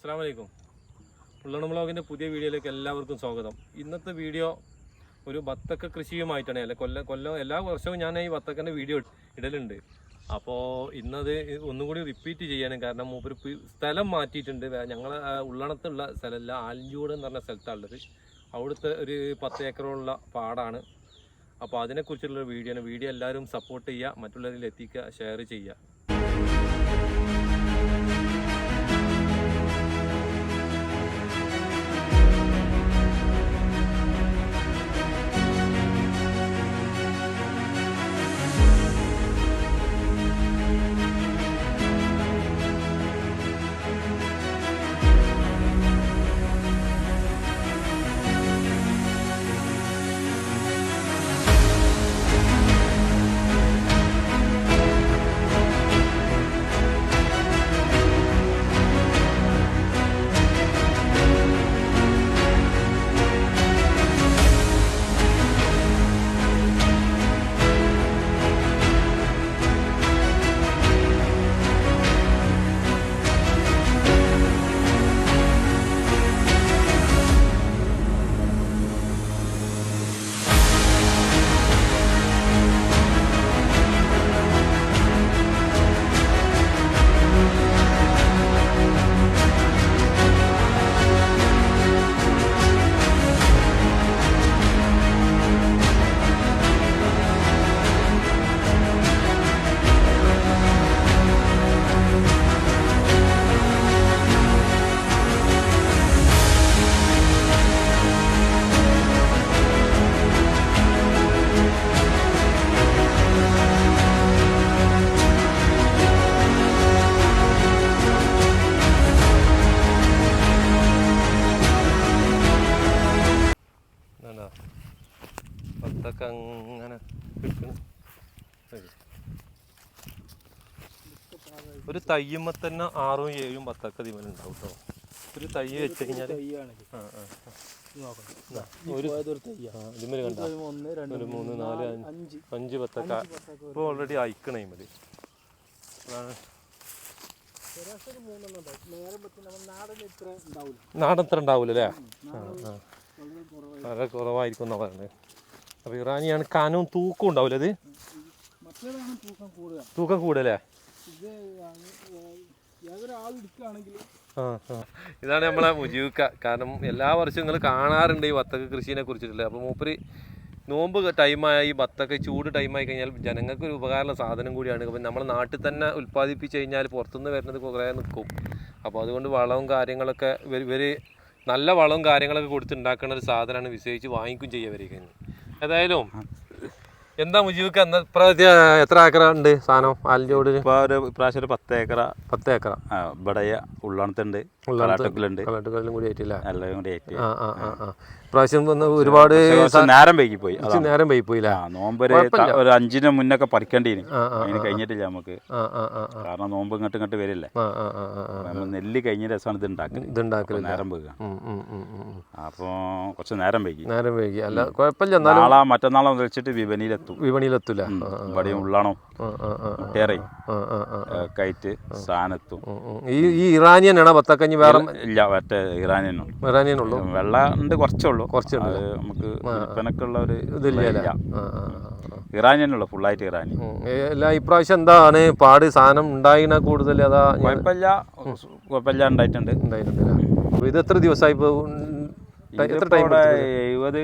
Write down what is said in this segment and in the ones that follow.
അസ്സാം വലൈക്കും ഉള്ളണ ബ്ലോഗിന്റെ പുതിയ വീഡിയോയിലേക്ക് എല്ലാവർക്കും സ്വാഗതം. ഇന്നത്തെ വീഡിയോ ഒരു ബത്തക്ക കൃഷിയുമായിട്ടാണ്. അല്ലെ കൊല്ലം കൊല്ലം എല്ലാ വർഷവും ഞാൻ ഈ ബത്തക്കന്റെ വീഡിയോ ഇടലുണ്ട്. അപ്പോൾ ഇന്നത് ഒന്നുകൂടി റിപ്പീറ്റ് ചെയ്യാനും കാരണം മൂപ്പര് സ്ഥലം മാറ്റിയിട്ടുണ്ട്. ഞങ്ങൾ ഉള്ളണത്തുള്ള സ്ഥലമല്ല ആലഞ്ചൂട് എന്ന് പറഞ്ഞ സ്ഥലത്താണുള്ളത്. അവിടുത്തെ ഒരു പത്ത് ഏക്കറുള്ള പാടാണ്. അപ്പോൾ അതിനെക്കുറിച്ചുള്ള വീഡിയോ വീഡിയോ എല്ലാവരും സപ്പോർട്ട് ചെയ്യുക മറ്റുള്ളവരിൽ എത്തിക്കുക ഷെയർ ചെയ്യുക. പത്തൊക്കെ അങ്ങനെ കിട്ടണ് ഒരു തയ്യുമ്മ തന്നെ ആറും ഏഴും പത്തൊക്കെ ഇതിമലുണ്ടാവും കേട്ടോ ഒരു തയ്യ് വെച്ച് കഴിഞ്ഞാൽ. ഒരു കണ്ട? മൂന്ന് നാല് അഞ്ച് അഞ്ച്. പത്തൊക്കെ ഇപ്പൊ ഓൾറെഡി അയക്കണേ മതി അതാണ്. ഉണ്ടാവും നാടൻ ഇത്ര ഉണ്ടാവില്ല അല്ലേ വളരെ കുറവായിരിക്കും എന്നാ പറയുന്നത് അപ്പോൾ ഇറാനിയാണ് കനവും തൂക്കം ഉണ്ടാവില്ല മറ്റേതാണ് തൂക്കം കൂടുതലേ. ഇതാണ് നമ്മളെ മുജീവിക്ക കാരണം എല്ലാ വർഷവും നിങ്ങൾ കാണാറുണ്ട് ഈ വത്തക്ക കൃഷിനെ കുറിച്ചിട്ടുള്ളത്. അപ്പോൾ മൂപ്പര് നോമ്പ് ടൈമായി ഈ വത്തക്ക ചൂട് ടൈമായി കഴിഞ്ഞാൽ ജനങ്ങൾക്ക് ഒരു ഉപകാരമുള്ള സാധനം കൂടിയാണ്. അപ്പം നമ്മളെ നാട്ടിൽ തന്നെ ഉൽപ്പാദിപ്പിച്ച് കഴിഞ്ഞാൽ പുറത്തുനിന്ന് വരുന്നത് കുറേ നിൽക്കും. അപ്പോൾ അതുകൊണ്ട് വളവും കാര്യങ്ങളൊക്കെ ഇവർ നല്ല വളവും കാര്യങ്ങളൊക്കെ കൊടുത്തുണ്ടാക്കുന്ന ഒരു സാധനമാണ് വിശേഷിച്ച് വാങ്ങിക്കും ചെയ്യുക ഏതായാലും. എന്താ മുജീബിക്ക് എന്താ ഇപ്രാവശ്യം എത്ര ഏക്കറ ഉണ്ട് സാധനം? ആലിന്റെ ഇപ്പൊ ഒരു പ്രാവശ്യം ഒരു പത്ത് ഏക്കറ. പത്ത് ഏക്കറ. ഇവിടെ ഉള്ളണത്തുണ്ട്. ഉള്ളണത്ത്. കളാട്ടത്തിലുണ്ട് കളട്ടുകളിലും കൂടി ആയിട്ടില്ല എല്ലാം കൂടി ആയിട്ട് ആ ആ ആ ആ പ്രാവശ്യം വന്ന് ഒരുപാട് നേരം വൈകി പോയി നേരം വൈകി പോയില്ല നോമ്പ് ഒരു അഞ്ചിന് മുന്നൊക്കെ പറിക്കേണ്ടിന് അതിന് കഴിഞ്ഞിട്ടില്ല നമുക്ക് കാരണം നോമ്പ് ഇങ്ങോട്ട് ഇങ്ങോട്ട് വരില്ലേ നെല്ല് കഴിഞ്ഞ രസമാണ് ഇത് ഉണ്ടാക്കുന്നത് നേരം വൈകുക. അപ്പോൾ കുറച്ച് നേരം വൈകി നേരം വൈകി അല്ല കുഴപ്പമില്ല നാളെ മറ്റന്നാളെ വെച്ചിട്ട് വിപണിയിലെത്തും വിപണിയിലെത്തൂല ഇവിടെ ഉള്ളണം ആ. കയറ്റ് സാധനത്തും. ഈ ഈ ഇറാനിയനാണ് ബത്തക്കഞ്ഞി വേറെ ഇല്ല മറ്റേ ഇറാനിയനുള്ളൂ ഇറാനിയനുള്ളൂ? വെള്ള ഉണ്ട് കുറച്ചുള്ളൂ. കുറച്ചുണ്ട്. നമുക്ക് വിൽപ്പനക്കുള്ള ഒരു ഇതില്ല. ഇറാനിയനുള്ള ഫുള്ളായിട്ട് ഇറാനി എല്ലാ ഇപ്രാവശ്യം എന്താണ് പാട് സാധനം ഉണ്ടായിന കൂടുതൽ അതാ കുഴപ്പമില്ല. കുഴപ്പമില്ല ഉണ്ടായിട്ടുണ്ട്. ഉണ്ടായിട്ടുണ്ട് ഇത് എത്ര ദിവസമായി എത്ര ടൈം എഴുപത്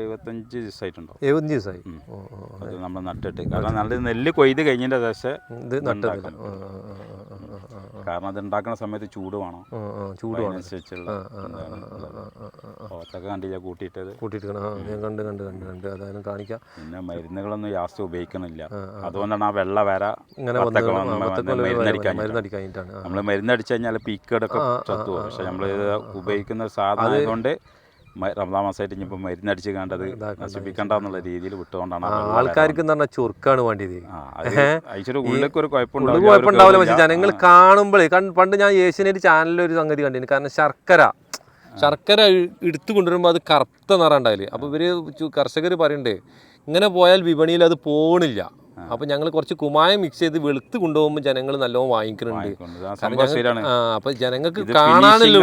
എഴുപത്തഞ്ച് ദിവസമായിട്ടുണ്ടോ എഴുപത്തഞ്ച് ദിവസമായി. അത് നമ്മൾ നട്ടിട്ട്. കാരണം നല്ല നെല്ല് കൊയ്ത് കഴിഞ്ഞതിന്റെ ശേഷം ഇത് നട്ടതില്ല കാരണം അത് ഉണ്ടാക്കുന്ന സമയത്ത് ചൂട് വേണം ചൂട്. ഓത്തൊക്കെ കണ്ടില്ല കൂട്ടിയിട്ടത് ഞാൻ കണ്ട് കണ്ട് കണ്ട് കണ്ട് കാണിക്കാം പിന്നെ മരുന്നുകളൊന്നും യാസ്റ്റ് ഉപയോഗിക്കണില്ല. അതുകൊണ്ടാണ് ആ വെള്ള വര ഇങ്ങനെ മരുന്നടിക്കാനായിട്ടാണ് നമ്മൾ മരുന്നടിച്ചു കഴിഞ്ഞാൽ പീക്കേടൊക്കെ ചത്തു പക്ഷെ നമ്മൾ ഉപയോഗിക്കുന്ന സാധനം ആയതുകൊണ്ട് റമദാൻ മാസമായിട്ട് ഇനിയിപ്പോൾ മരുന്നടിച്ച് കണ്ടത് നശിപ്പിക്കണ്ട എന്നുള്ള രീതിയിൽ വിട്ടുകൊണ്ടാണ് ആൾക്കാർക്ക് എന്ന് പറഞ്ഞാൽ ചുരുക്കാണ് വേണ്ടിയത്. ഉള്ളിലേക്ക് ഒരു കുഴപ്പമുണ്ടാവില്ല. പക്ഷേ ജനങ്ങൾ കാണുമ്പോഴേ പണ്ട് ഞാൻ ഏഷ്യനെറ്റ് ചാനലിൽ ഒരു സംഗതി കണ്ടിന് കാരണം ശർക്കര. ശർക്കര എടുത്തു കൊണ്ടുവരുമ്പോൾ അത് കറുത്ത നിറം ഉണ്ടായില്ലേ അപ്പോൾ ഇവർ കർഷകർ പറയണ്ടേ ഇങ്ങനെ പോയാൽ വിപണിയിൽ അത് പോണില്ല. അപ്പൊ ഞങ്ങൾ കുറച്ച് കുമായം മിക്സ് ചെയ്ത് വെളുത്ത് കൊണ്ടുപോകുമ്പോൾ ജനങ്ങൾ നല്ലോണം വാങ്ങിക്കുന്നുണ്ട്. വാങ്ങിക്കൊണ്ട് ആ കാരണം സംഭവം ശരിയാണ്. ഞങ്ങൾക്ക് ആ അപ്പൊ ജനങ്ങൾക്ക്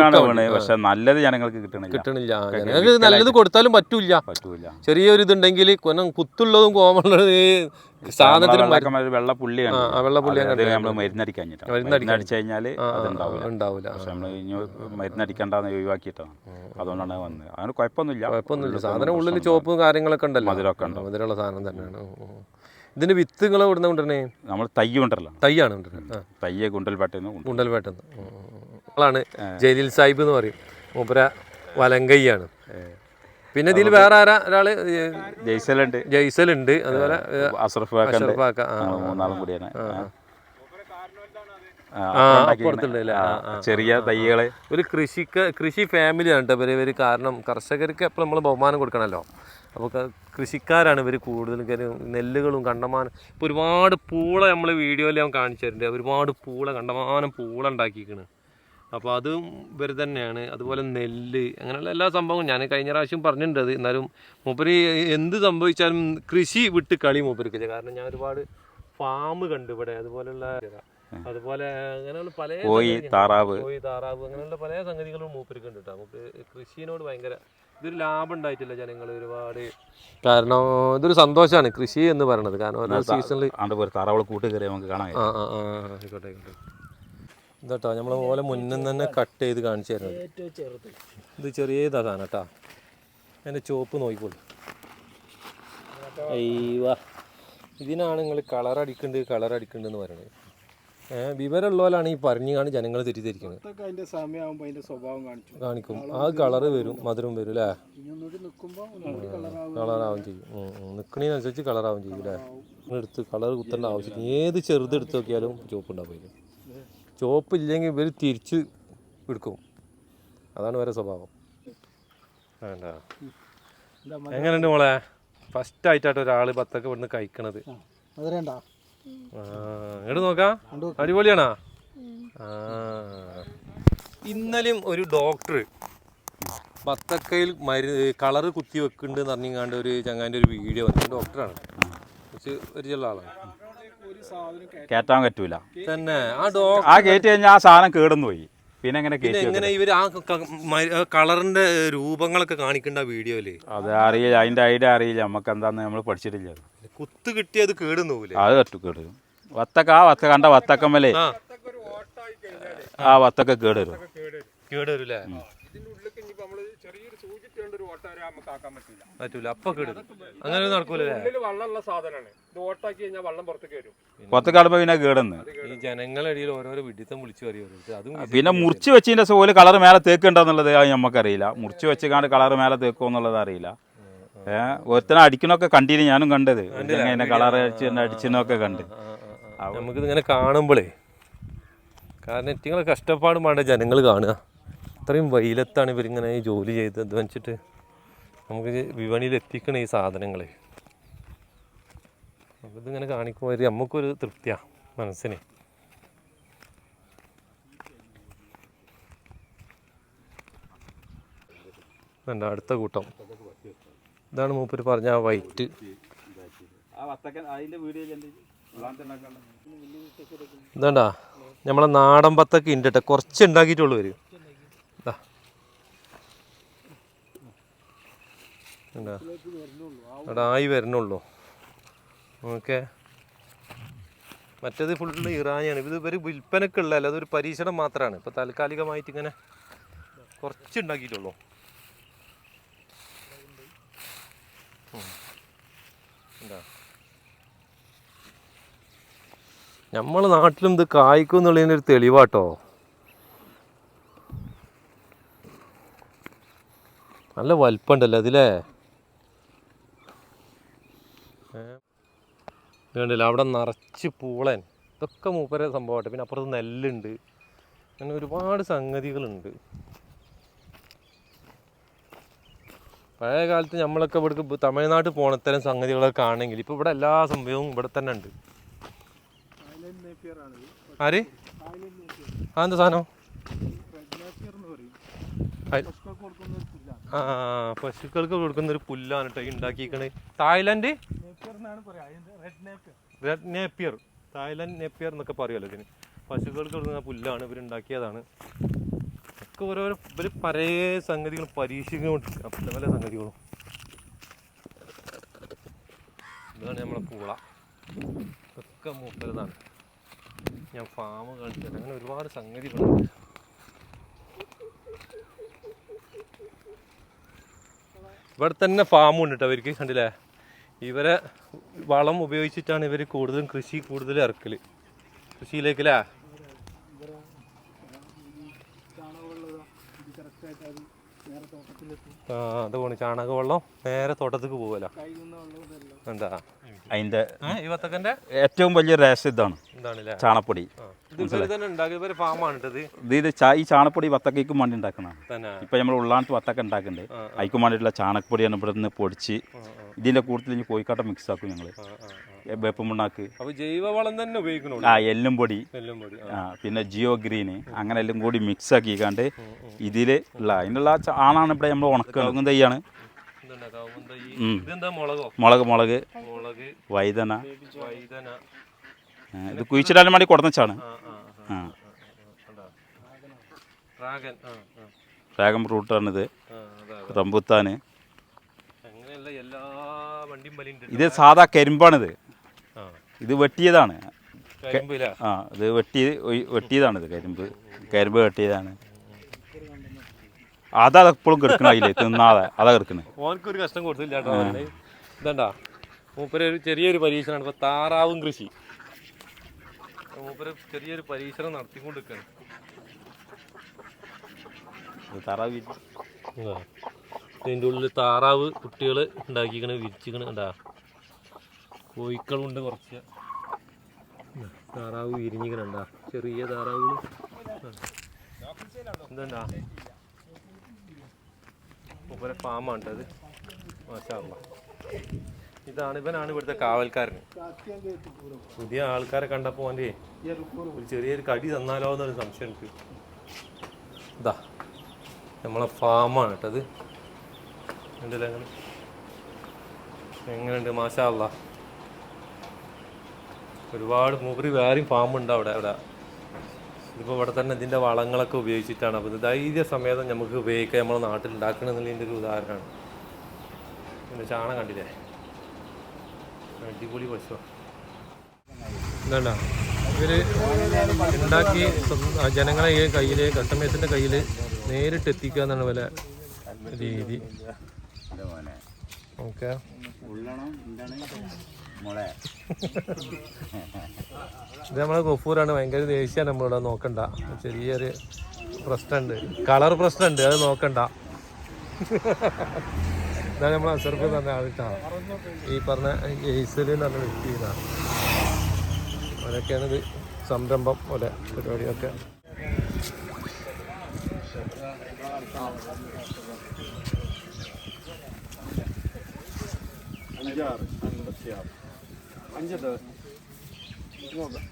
ആണ്. പക്ഷെ നല്ലത് ജനങ്ങൾക്ക് കിട്ടണില്ല. കിട്ടണില്ല. ജനങ്ങൾക്ക് നല്ലത് കൊടുത്താലും പറ്റൂല. ചെറിയൊരു ഇതുണ്ടെങ്കിൽ കൊനം കുത്തുള്ളതും കോമുള്ളതും സാധനത്തിന് വെള്ള അത് നമ്മൾ മരുന്നടിക്കാഞ്ഞിട്ടാണ് മരുന്നടിക്കാൻ. മരുന്നടിച്ചു കഴിഞ്ഞാൽ ഉണ്ടാവില്ല പക്ഷെ നമ്മൾ മരുന്നടിക്കണ്ടെന്ന് ഒഴിവാക്കിയിട്ടാണ്. അതുകൊണ്ടാണ് വന്ന് വന്നത്. അതിന് കുഴപ്പമൊന്നുമില്ല. കുഴപ്പമൊന്നുമില്ല. സാധനം ഉള്ളിൽ ചോപ്പും കാര്യങ്ങളൊക്കെ ഉണ്ടല്ലോ. മധുരമൊക്കെ ഉണ്ട്. മധുരമുള്ള സാധനം തന്നെയാണ്. ഇതിന്റെ വിത്ത് നിങ്ങൾ ഇവിടുന്ന് കൊണ്ടുവരണേ? നമ്മൾ തൈ കൊണ്ടല്ലോ തൈയാണ് കൊണ്ടുവരുന്നത്. ആ. തയ്യെ ഗുണ്ടൽപേട്ടയിൽ ആളാണ് ജലീൽ സാഹിബ് എന്ന് പറയും. മൂപ്പര വലങ്കയ്യാണ്. പിന്നെ ഇതിൽ വേറെ ആരാ ഒരാൾ ജയ്സലുണ്ട്. ജയ്സലുണ്ട്. അതുപോലെ അഷ്റഫ് ഞങ്ങൾ മൂന്നാളും കൂടിയാണ്. ചെറിയ തൈകൾ. ഒരു കൃഷിക്ക് കൃഷി ഫാമിലിയാണ് കേട്ടോ ഇവർ. കാരണം കർഷകർക്ക് എപ്പോഴും നമ്മൾ ബഹുമാനം കൊടുക്കണമല്ലോ അപ്പോൾ കൃഷിക്കാരാണ് ഇവർ കൂടുതലും കാര്യം നെല്ലുകളും കണ്ടമാനം. ഇപ്പോൾ ഒരുപാട് പൂള നമ്മൾ വീഡിയോയിൽ ഞാൻ കാണിച്ചു തരുന്നുണ്ട് ഒരുപാട് പൂള കണ്ടമാനം പൂള ഉണ്ടാക്കിയിരിക്കണ് അപ്പോൾ അതും ഇവർ തന്നെയാണ്. അതുപോലെ നെല്ല് അങ്ങനെയുള്ള എല്ലാ സംഭവവും ഞാൻ കഴിഞ്ഞ പ്രാവശ്യം പറഞ്ഞിട്ടുണ്ട് അത്. എന്നാലും മൂപ്പര് എന്ത് സംഭവിച്ചാലും കൃഷി വിട്ട് കളി മൂപ്പർക്കില്ല കാരണം ഞാൻ ഒരുപാട് ഫാം കണ്ടു ഇവിടെ. അതുപോലെയുള്ള അതുപോലെ അങ്ങനെയുള്ള പല കോഴി താറാവ്. കോഴി താറാവ് അങ്ങനെയുള്ള പല സംഗതികളും മൂപ്പർക്ക് ഉണ്ട് കേട്ടോ. നമുക്ക് കൃഷിനോട് ഭയങ്കര ഇതൊരു ലാഭം ഉണ്ടായിട്ടില്ല ജനങ്ങൾ ഒരുപാട്. കാരണം ഇതൊരു സന്തോഷമാണ് കൃഷി എന്ന് പറയുന്നത്. കാരണം ഓരോ സീസണിൽ താറാവള കൂട്ട് കയറി നമുക്ക് കാണാം ആ ആ ആ ആയിക്കോട്ടെ ആയിക്കോട്ടെ. ഇതാട്ടോ നമ്മൾ പോലെ മുന്നിൽ തന്നെ കട്ട് ചെയ്ത് കാണിച്ചു തരുന്നത്. ഏറ്റവും ചെറുത് ഇത് ചെറിയ സാധനം കേട്ടോ. അതിന്റെ ചോപ്പ് നോക്കിക്കോളൂ. അയ്യവാ. ഇതിനാണ് നിങ്ങൾ കളർ അടിക്കേണ്ടത് കളർ അടിക്കേണ്ടതെന്ന് പറയുന്നത്. വിവരമുള്ളവരാണ് ഈ പറഞ്ഞു കാണി ജനങ്ങൾ തെറ്റിദ്ധരിക്കുന്നത് ഇതൊക്കെ അതിന്റെ സമയമാകുമ്പോൾ അതിന്റെ സ്വഭാവം കാണിച്ചു. കാണിക്കും. ആ കളറ് വരും മധുരം വരും അല്ലേ കളറാവും. ചെയ്യും. നിൽക്കണതിനനുസരിച്ച് കളറാവും ചെയ്യും അല്ലേ എടുത്ത് കളർ കുത്തേണ്ട ആവശ്യമില്ല ഏത് ചെറുത് എടുത്ത് നോക്കിയാലും ചുവപ്പ് ഉണ്ടാവും ചുവപ്പ് ഇല്ലെങ്കിൽ ഇവർ തിരിച്ച് എടുക്കും. അതാണ് വേറെ സ്വഭാവം. വേണ്ട. എങ്ങനെയുണ്ട് മോളെ? ഫസ്റ്റ് ആയിട്ടാട്ടോ ഒരാൾ പത്തൊക്കെ ഇവിടുന്ന് കഴിക്കണത്. അതിരണ്ട ആ ഇങ്ങോട്ട് നോക്കാം. അടിപൊളിയാണോ? ആ. ഇന്നലെയും ഒരു ഡോക്ടർ പത്തക്കയിൽ മരു കളറ് കുത്തി വെക്കുന്നുണ്ട് പറഞ്ഞാണ്ട് ഒരു ചങ്ങാന്റെ ഒരു വീഡിയോ വന്നു. ഡോക്ടറാണ്. കുറച്ച് ആളാണ്. ഒരു സാധനം കയറ്റാൻ പറ്റൂല. തന്നെ. ആ ഡോക്ടർ ആ കയറ്റി കഴിഞ്ഞാൽ ആ സാധനം കേടുന്നു പോയി പിന്നെ എങ്ങനെ പിന്നെ എങ്ങനെ ഇവർ ആ കളറിന്റെ രൂപങ്ങളൊക്കെ കാണിക്കേണ്ട വീഡിയോയിൽ? അത് അറിയില്ല. അതിന്റെ ഐഡിയ അറിയില്ല. നമുക്ക് എന്താന്ന് നമ്മൾ പഠിച്ചിട്ടില്ല. കുത്ത് കിട്ടിയത് കേടുന്നു അത് കേട്ടു കേട്. വത്തക്ക ആ വത്തക്ക കണ്ട വത്തക്കമ്മലേ. ആ. ആ വത്തക്ക കേട് വരും. കേട് വരൂലേ? ഇതിന്റെ ഉള്ളിലേക്ക് ഇനിയിപ്പോ നമ്മൾ ചെറിയൊരു സൂചിട്ടുണ്ട് ഒരു ഓട്ട വരെ നമുക്ക് ആക്കാൻ പറ്റില്ല. പറ്റൂല. അപ്പൊ കേട് അങ്ങനെ നടക്കൂലേ? സാധനമാണ്. ഇത് ഓട്ടാക്കി കഴിഞ്ഞാൽ വള്ളം പുറത്തേക്ക് വരും. പിന്നെ കേടെന്ന്. ഈ ജനങ്ങളിടയിൽ ഓരോരോ വിഡിത്തം വിളിച്ചു പറയുന്നത് അതും പിന്നെ മുറിച്ച് വെച്ചതിന്റെ സോൽ കളർ മേലെ തേക്കുണ്ടെന്നുള്ളത് അത് നമുക്കറിയില്ല മുറിച്ച് വെച്ചാണ്ട് കളർ മേലെ തേക്കോന്നുള്ളത് അറിയില്ല. ഒരുത്തനെ അടിക്കണൊക്കെ കണ്ടിന് ഞാനും കണ്ടത്. ഇങ്ങനെ കളർ അടിച്ച് അടിച്ചൊക്കെ കണ്ട്. നമുക്കിത് ഇങ്ങനെ കാണുമ്പോഴേ കാരണം ഏറ്റവും കഷ്ടപ്പാടും വേണ്ട ജനങ്ങൾ കാണുക. അത്രയും വെയിലത്താണ് ഇവരിങ്ങനെ ഈ ജോലി ചെയ്ത് അധ്വാനിച്ചിട്ട് വെച്ചിട്ട് നമുക്ക് വിപണിയിൽ എത്തിക്കണം ഈ സാധനങ്ങളെ. നമുക്കിതിങ്ങനെ കാണിക്കുമ്പോൾ ഒരു നമുക്കൊരു തൃപ്തിയാണ് മനസ്സിന്. അടുത്ത കൂട്ടം? ഇതാണ് മൂപ്പര് പറഞ്ഞ ആ വൈറ്റ്. ഇതാണ്ടാ നമ്മളെ നാടൻ പത്തൊക്കെ ഉണ്ട് കേട്ടോ കുറച്ച് ഉണ്ടാക്കിയിട്ടുള്ളൂ വരും ആയി വരണുള്ളൂ. ഓക്കെ. മറ്റേത് ഫുള്ള് ഇറാനിയാണ്. ഇത് ഒരു വിൽപ്പനക്കുള്ള അതൊരു പരീക്ഷണം മാത്രമാണ് ഇപ്പോൾ താൽക്കാലികമായിട്ട് ഇങ്ങനെ കുറച്ച് ഉണ്ടാക്കിയിട്ടുള്ളൂ ഉം. കണ്ടാ? നമ്മളെ നാട്ടിലും ഇത് കായ്ക്കും എന്നുള്ളതിന്റെ ഒരു തെളിവാട്ടോ. നല്ല വലിപ്പമുണ്ടല്ലോ അതിലേ. വേണ്ടില്ല അവിടെ നിറച്ച് പൂളൻ. ഇതൊക്കെ മൂപ്പര സംഭവമാട്ടെ. പിന്നെ അപ്പുറത്ത് നെല്ലുണ്ട്. അങ്ങനെ ഒരുപാട് സംഗതികളുണ്ട്. പഴയ കാലത്ത് നമ്മളൊക്കെ ഇവിടേക്ക് തമിഴ്നാട്ടിൽ പോണത്തരം സംഗതികളൊക്കെ ആണെങ്കിൽ ഇപ്പോൾ ഇവിടെ എല്ലാ സംഭവവും ഇവിടെ തന്നെ ഉണ്ട്. കൊടുക്കുന്ന ഒരു സാധനം? ആ പശുക്കൾക്ക് കൊടുക്കുന്ന ഒരു പുല്ലാണ് കേട്ടോ ഉണ്ടാക്കിയിരിക്കണേ Thailand? Red napier red napier എന്നൊക്കെ പറയുമല്ലോ ഇതിന്. പശുക്കൾക്ക് കൊടുക്കുന്ന പുല്ലാണ് ഇവർ ഉണ്ടാക്കിയതാണ്. ഒക്കെ ഓരോരോ ഇവർ പല സംഗതികളും പരീക്ഷിക്കുന്നുണ്ട് പല പല സംഗതികളും. ഇതാണ് നമ്മളെ പൂള. ഒക്കെ മൂപ്പരതാണ്. ഞാൻ ഫാം കളിച്ചത് അങ്ങനെ ഒരുപാട് സംഗതികളുണ്ട്. ഇവിടെ തന്നെ ഫാമും ഉണ്ട് കേട്ടോ അവർക്ക് കണ്ടില്ലേ? ഇവരെ വളം ഉപയോഗിച്ചിട്ടാണ് ഇവർ കൂടുതലും കൃഷി കൂടുതൽ ഇറക്കൽ കൃഷിയിലേക്കല്ലേ? ആ അത് പോണു ചാണകവെള്ളം നേരെ തോട്ടത്തേക്ക് ഇതെല്ലാം എന്താ? അതിന്റെ ഏറ്റവും വലിയ രഹസ്യം ഇതാണ്. ചാണപ്പൊടി. ഇത് ഈ ചാണപ്പൊടി വത്തക്കയ്ക്കും വേണ്ടി ഉണ്ടാക്കുന്നതാണ്. ഇപ്പൊ നമ്മൾ ഉള്ളാണ്ട് വത്തക്ക ഉണ്ടാക്കുന്നുണ്ട്. അതിക്കും വേണ്ടിയിട്ടുള്ള ചാണകപ്പൊടിയാണ് ഇവിടെ നിന്ന് പൊടിച്ച് ഇതിന്റെ കൂട്ടത്തിൽ ഇനി കോഴിക്കാട്ട മിക്സ് ആക്കും ഞങ്ങൾ. വേപ്പമുണ്ണാക്ക് ജൈവവളം തന്നെ ഉപയോഗിക്കണം? ആ എല്ലും പൊടി. ആ, പിന്നെ ജിയോ ഗ്രീന് അങ്ങനെ എല്ലാം കൂടി മിക്സ് ആക്കി ആക്കിക്കാണ്ട് ഇതിൽ ഉള്ള അതിനുള്ള ആണാണ് ഇവിടെ നമ്മൾ ഉണക്കുക തയ്യാണ് മുളകോ? മുളക് മുളക്. മുളക്. വൈതന. വൈതന. ഇത് കുഴിച്ചിടാൻ വേണ്ടി കൊടുന്നച്ചാണ്? ഡ്രാഗൺ ഫ്രൂട്ടാണിത്. റംബുത്താന്. ഇത് സാധാ കരിമ്പാണിത്. ഇത് വെട്ടിയതാണ്. ആ ഇത് വെട്ടി വെട്ടിയതാണിത് കരിമ്പ്. കരിമ്പ് വെട്ടിയതാണ്. അതാ എപ്പോഴും കിടക്കണ അതിലേ തിന്നാതെ അതാ കിടക്കുന്നത് ഓനക്ക് ഒരു കഷ്ടം കൊടുത്തില്ല കേട്ടോ. ഇതണ്ടാ മൂപ്പര് ഒരു ചെറിയൊരു പരീക്ഷണമാണ് ഇപ്പൊ താറാവും കൃഷി. മൂപ്പര് ചെറിയൊരു പരീക്ഷണം നടത്തിക്കൊണ്ടിരിക്കുകയാണ് താറാവ് ഇതിന്റെ ഉള്ളിൽ താറാവ് കുട്ടികൾ ഉണ്ടാക്കിക്കണ് വിരിച്ചിക്കണ്. ഉണ്ടാ കോഴിക്കളുണ്ട് കുറച്ച്. താറാവ് വിരിഞ്ഞിക്കണുണ്ടാ ചെറിയ താറാവുകൾ എന്താ? മൂപ്പരെ ഫാമാണ് മാഷാ. ഇതാണ് ഇവനാണ് ഇവിടുത്തെ കാവൽക്കാരൻ. പുതിയ ആൾക്കാരെ കണ്ടപ്പോൾ അവന്റെ ഒരു ചെറിയൊരു കടി തന്നാലോ എന്നൊരു സംശയം എനിക്ക്. ഇതാ നമ്മളെ ഫാമാണ് കേട്ടത് ഉണ്ടല്ലോ അങ്ങനെ? എങ്ങനെയുണ്ട്? മാഷാ ഒരുപാട് മൂപ്പര് വേറെയും ഫാം ഉണ്ട് അവിടെ അവിടെ. ഇതിപ്പോൾ ഇവിടെ തന്നെ ഇതിന്റെ വളങ്ങളൊക്കെ ഉപയോഗിച്ചിട്ടാണ്. അപ്പോൾ ഇത് ധൈര്യ സമേതം നമുക്ക് ഉപയോഗിക്കാൻ നമ്മളെ നാട്ടിൽ ഉണ്ടാക്കണമെന്നുള്ളതിന്റെ ഒരു ഉദാഹരണമാണ്. പിന്നെ ചാണ കണ്ടില്ലേ? അടിപൊളി പശു. എന്താ ഇവർ ഉണ്ടാക്കി ജനങ്ങളെ ഈ കയ്യിൽ കസ്റ്റമേഴ്സിന്റെ കയ്യിൽ നേരിട്ട് എത്തിക്കുക എന്നാണ് പോലെ രീതി. ഓക്കെ. ഇത് നമ്മളെ ഗഫൂറാണ് ഭയങ്കര ദേഷ്യമാണ് നമ്മളിവിടെ നോക്കണ്ട. ചെറിയൊരു പ്രശ്നമുണ്ട് കളർ പ്രശ്നമുണ്ട് അത് നോക്കണ്ട. ഇതാണ് നമ്മൾ അസർഫ് പറഞ്ഞ ആളിട്ടാ ഈ പറഞ്ഞ ഏസലി എന്ന് പറഞ്ഞ വ്യക്തി അവരൊക്കെയാണ് ഇത് സംരംഭം പോലെ പരിപാടിയൊക്കെ. അഞ്ചാറ് അൻപത്തി ആറ് അഞ്ചെത്ര നോക്കാം